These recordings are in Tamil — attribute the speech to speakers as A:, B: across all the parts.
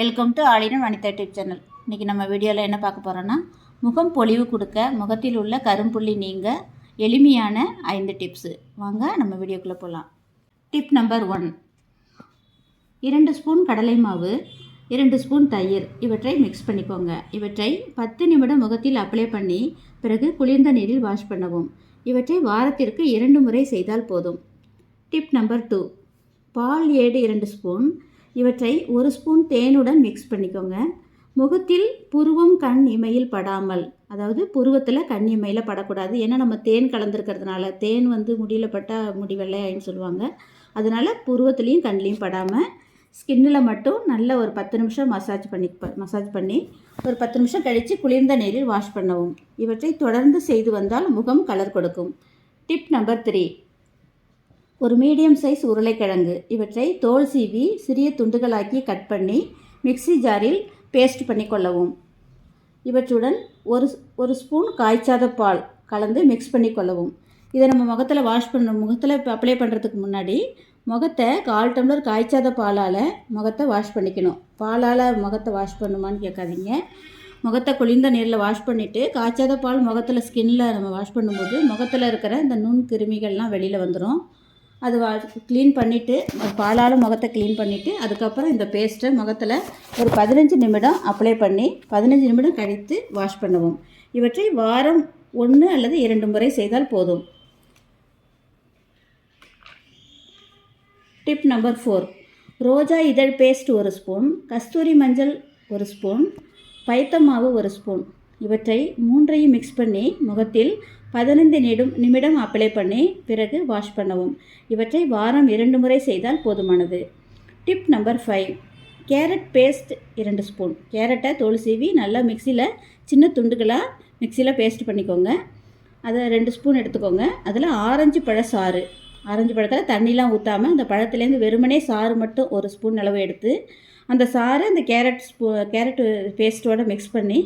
A: வெல்கம் டு ஆலினம் வனிதா டிப் சேனல் இன்றைக்கி நம்ம வீடியோவில் என்ன பார்க்க போகிறோன்னா முகம் பொலிவு கொடுக்க முகத்தில் உள்ள கரும்புள்ளி நீங்க எளிமையான ஐந்து டிப்ஸு வாங்க நம்ம வீடியோக்குள்ளே போகலாம் டிப் நம்பர் ஒன் இரண்டு ஸ்பூன் கடலை மாவு இரண்டு ஸ்பூன் தயிர். இவற்றை மிக்ஸ் பண்ணிக்கோங்க. இவற்றை பத்து நிமிடம் முகத்தில் அப்ளை பண்ணி பிறகு குளிர்ந்த நீரில் வாஷ் பண்ணவும். இவற்றை வாரத்திற்கு இரண்டு முறை செய்தால் போதும். டிப் நம்பர் டூ பால் ஏடு இரண்டு ஸ்பூன் இவற்றை ஒரு ஸ்பூன் தேனுடன் மிக்ஸ் பண்ணிக்கோங்க. முகத்தில் புருவம் கண் இமையில் படாமல் அதாவது புருவத்தில் கண் இமையில் படக்கூடாது. ஏன்னா நம்ம தேன் கலந்துருக்கிறதுனால தேன் வந்து முடியில் பட்டால் முடி வெள்ளையாயின்னு சொல்லுவாங்க. அதனால் புருவத்துலேயும் கண்லேயும் படாமல் ஸ்கின்னில் மட்டும் நல்ல ஒரு பத்து நிமிஷம் மசாஜ் பண்ணி மசாஜ் பண்ணி ஒரு பத்து நிமிஷம் கழித்து குளிர்ந்த நீரில் வாஷ் பண்ணவும். இவற்றை தொடர்ந்து செய்து வந்தால் முகம் கலர் கொடுக்கும். டிப் நம்பர் த்ரீ ஒரு மீடியம் சைஸ் உருளைக்கிழங்கு. இவற்றை தோல் சீவி சிறிய துண்டுகளாக்கி கட் பண்ணி மிக்ஸி ஜாரில் பேஸ்ட் பண்ணி கொள்ளவும். இவற்றுடன் ஒரு ஒரு ஸ்பூன் காய்ச்சாத பால் கலந்து மிக்ஸ் பண்ணி கொள்ளவும். இதை நம்ம முகத்தில் வாஷ் பண்ண முகத்தில் அப்ளை பண்ணுறதுக்கு முன்னாடி முகத்தை கால் டம்ளர் காய்ச்சாத பாலால் முகத்தை வாஷ் பண்ணிக்கணும். பாலால் முகத்தை வாஷ் பண்ணுமான்னு கேட்காதீங்க. முகத்தை குளிர்ந்த நீரில் வாஷ் பண்ணிவிட்டு காய்ச்சாத பால் முகத்தில் ஸ்கின்னில் நம்ம வாஷ் பண்ணும்போது முகத்தில் இருக்கிற இந்த நுண் கிருமிகள்லாம் வெளியில் வந்துடும் அது வா க்ளீன் பண்ணிவிட்டு பாலால் முகத்தை க்ளீன் பண்ணிவிட்டு அதுக்கப்புறம் இந்த பேஸ்ட்டை முகத்தில் ஒரு பதினஞ்சு நிமிடம் அப்ளை பண்ணி பதினஞ்சு நிமிடம் கழித்து வாஷ் பண்ணுவோம். இவற்றை வாரம் ஒன்று அல்லது இரண்டு முறை செய்தால் போதும். டிப் நம்பர் ஃபோர் ரோஜா இதழ் பேஸ்ட் ஒரு ஸ்பூன் கஸ்தூரி மஞ்சள் ஒரு ஸ்பூன் பைத்த மாவு ஒரு ஸ்பூன் இவற்றை மூன்றையும் மிக்ஸ் பண்ணி முகத்தில் பதினைந்து நிமிடம் நிமிடம் அப்ளை பண்ணி பிறகு வாஷ் பண்ணவும். இவற்றை வாரம் இரண்டு முறை செய்தால் போதுமானது. Tip number five carrot paste இரண்டு ஸ்பூன் கேரட்டை தோல் சீவி நல்லா மிக்சியில் சின்ன துண்டுகளாக மிக்சியில் பேஸ்ட் பண்ணிக்கோங்க. அதை ரெண்டு ஸ்பூன் எடுத்துக்கோங்க. அதில் ஆரஞ்சு பழ சாறு. ஆரஞ்சு பழத்தில் தண்ணிலாம் ஊற்றாமல் அந்த பழத்துலேருந்து வெறுமனே சாறு மட்டும் ஒரு ஸ்பூன் அளவு எடுத்து அந்த சாறு அந்த கேரட் ஸ்பூ கேரட் பேஸ்ட்டோடு மிக்ஸ் பண்ணி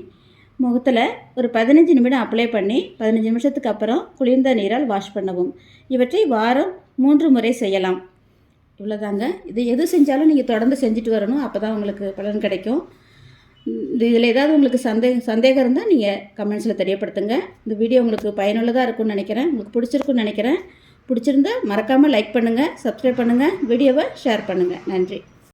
A: முகத்தில் ஒரு பதினஞ்சு நிமிடம் அப்ளை பண்ணி பதினஞ்சு நிமிஷத்துக்கு அப்புறம் குளிர்ந்த நீரால் வாஷ் பண்ணவும். இவற்றை வாரம் மூன்று முறை செய்யலாம். இவ்வளோதாங்க இது எது செஞ்சாலும் நீங்கள் தொடர்ந்து செஞ்சுட்டு வரணும். அப்போ தான் உங்களுக்கு பலன் கிடைக்கும். இதில் ஏதாவது உங்களுக்கு சந்தேகம் சந்தேகம் இருந்தால் நீங்கள் கமெண்ட்ஸில் தெரியப்படுத்துங்க. இந்த வீடியோ உங்களுக்கு பயனுள்ளதாக இருக்கும்னு நினைக்கிறேன். உங்களுக்கு பிடிச்சிருக்குன்னு நினைக்கிறேன். பிடிச்சிருந்தா மறக்காமல் லைக் பண்ணுங்கள் சப்ஸ்கிரைப் பண்ணுங்கள் வீடியோவை ஷேர் பண்ணுங்கள் நன்றி.